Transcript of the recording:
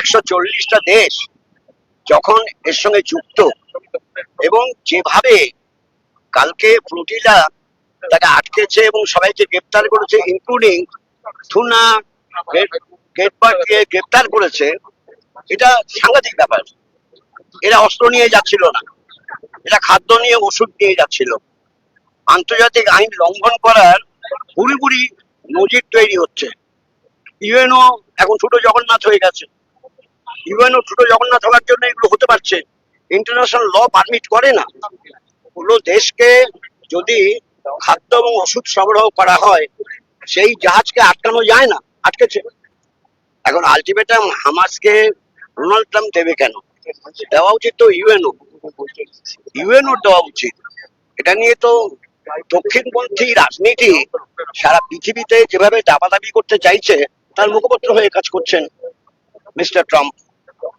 একশো চল্লিশটা দেশ যখন এর সঙ্গে যুক্ত, এবং যেভাবে কালকে ফ্লোটিলা তাকে আটকেছে এবং সবাইকে গ্রেপ্তার করেছে ইনক্লুডিং থুনা গেটবার্গকে গ্রেপ্তার করেছে, এটা সাংঘাতিক ব্যাপার। এরা অস্ত্র নিয়ে যাচ্ছিল না। এরা খাদ্য নিয়ে ওষুধ নিয়ে যাচ্ছিল। আন্তর্জাতিক আইন লঙ্ঘন করার পুরোপুরি নজির তৈরি হচ্ছে। ইউএনও এখন ছোট জগন্নাথ হয়ে গেছে। ইউএনও ছোট জগন্নাথ হওয়ার জন্য এগুলো হতে পারছে। ইন্টারন্যাশনাল ল পারমিট করে না। কোনো দেশকে যদি খাদ্য এবং ওষুধ সরবরাহ করা হয়, সেই জাহাজকে আটকানো যায় না, আটকেছে। এখন আলটিমেটাম হামাসকে ডোনাল্ড ট্রাম্প দেবে কেন? দেওয়া উচিত তো ইউএনও ইউএনও দেওয়া উচিত। এটা নিয়ে তো দক্ষিণপন্থী রাজনীতি সারা পৃথিবীতে যেভাবে দাবাদাবি করতে চাইছে, তার মুখপত্র হয়ে কাজ করছেন মিস্টার ট্রাম্প